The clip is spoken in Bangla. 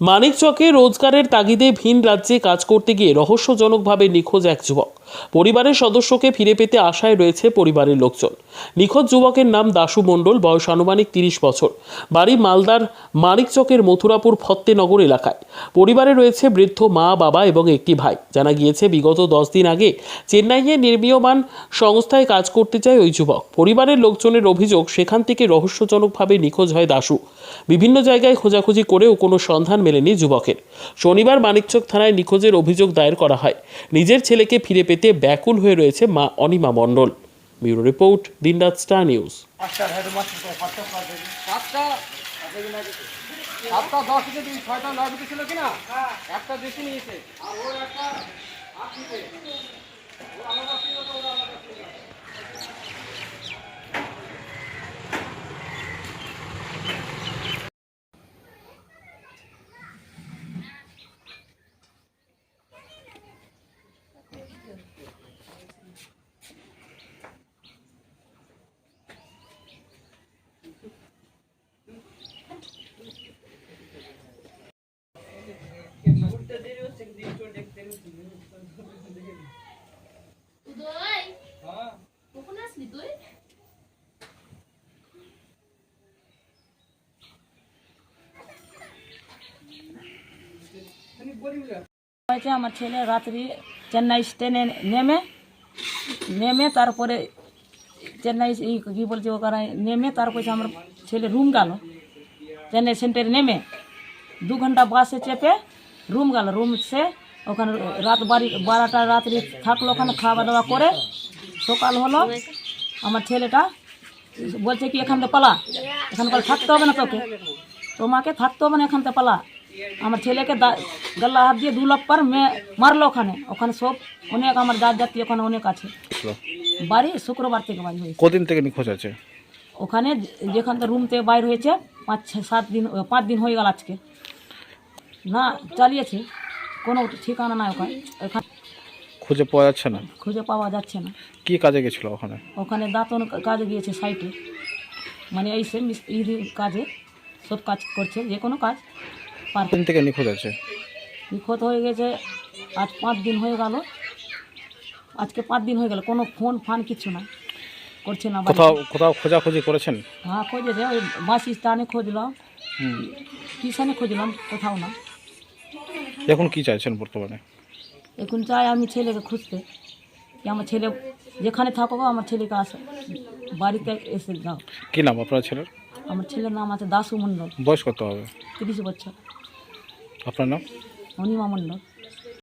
মানিকচকে রোজগারের তাগিদে ভিন রাজ্যে কাজ করতে গিয়ে রহস্যজনকভাবে নিখোঁজ এক যুবক। পরিবারের সদস্যকে ফিরে পেতে আশায় রয়েছে পরিবারের লোকজন। নিখোঁজ যুবকের নাম দাশু মণ্ডল, বয়স আনুমানিক তিরিশ বছর। বাড়ি মালদার মানিকচকের মথুরাপুর ফত্তেনগর এলাকায়। পরিবারে রয়েছে বৃদ্ধ মা, বাবা এবং একটি ভাই। জানা গিয়েছে, বিগত দশ দিন আগে চেন্নাইয়ে নির্মীয়মান সংস্থায় কাজ করতে চায় ওই যুবক। পরিবারের লোকজনের অভিযোগ, সেখান থেকে রহস্যজনকভাবে নিখোঁজ হয় দাশু। বিভিন্ন জায়গায় খোঁজাখুঁজি করেও কোনো সন্ধান মেলেনি যুবকের। শনিবার মানিকচক থানায় নিখোঁজের অভিযোগ দায়ের করা হয়। নিজের ছেলেকে ফিরে পেতে ব্যাকুল হয়ে রয়েছে মা অনিমা মণ্ডল। ব্যুরো রিপোর্ট দিনরাত স্টার নিউজ। সাতটা? সাতটা দশ কেজি ছয়টা নয় ছিল কিনা? একটা বেশি নিয়েছে। আর ওর একটা হয়েছে আমার ছেলে রাত্রি চেন্নাই স্টেনে নেমে নেমে তারপরে চেন্নাই এই কী বলছে ওখানে, নেমে তারপরে আমার ছেলে রুম গেল। চেন্নাই সেন্টারে নেমে, দু ঘণ্টা বাসে চেপে রুম গেল। রুম সে ওখানে রাত বাড়ি বারোটা রাত্রি থাকল ওখানে, খাওয়া দাওয়া করে সকাল হলো। আমার ছেলেটা বলছে কি, এখান থেকে পালা, এখানে পালা থাকতে হবে না তোকে? তোমাকে থাকতে হবে না, এখান থেকে পালা। আমার ছেলেকে দা- গলা হাত দিয়ে দু লাখ পার মেয়ে মারলো ওখানে। ওখানে সব অনেক আমার জাত জাতি ওখানে অনেক আছে। বাড়ি শুক্রবার থেকে বাড়ি হয়েছে। কদিন থেকে নিখোঁজ আছে? ওখানে যে- যেখান থেকে রুম থেকে বাইর হয়েছে পাঁচ ছ সাত দিন পাঁচ দিন হয়ে গেল আজকে। না চালিয়েছে। কোনো ঠিকানা নাই ওখানে। ওখানে খুঁজে পাওয়া যাচ্ছে না? খুঁজে পাওয়া যাচ্ছে না। কি কাজে গেছিল ওখানে? ওখানে দাঁতন কাজে গিয়েছে সাইটে। মানে এই সে মিস্ত্রি কাজে সব কাজ করছে যে কোনো কাজ। কদিন থেকে নিখোঁজ আছে? নিখোঁজ হয়ে গেছে আজ পাঁচ দিন হয়ে গেল। আজকে পাঁচ দিন হয়ে গেল কোনো ফোন ফান কিছু না করছে না। কোথাও কোথাও খোঁজাখুঁজি করেছেন? হ্যাঁ খুঁজেছে ওই বাস স্ট্যান্ডে খুঁজলাম। স্টেশনে খুঁজলাম কোথাও না। এখন কি চাইছেন বর্তমানে? এখন চাই আমি ছেলেকে খুঁজতে আমার ছেলে যেখানে থাকব আমার ছেলেকে আসে বাড়িতে এসে দাও কি নাম আপনার ছেলের? আমার ছেলের নাম আছে দাসু মণ্ডল। বয়স কত হবে? তিরিশ বছর। আপনার নাম? অনিমা মণ্ডল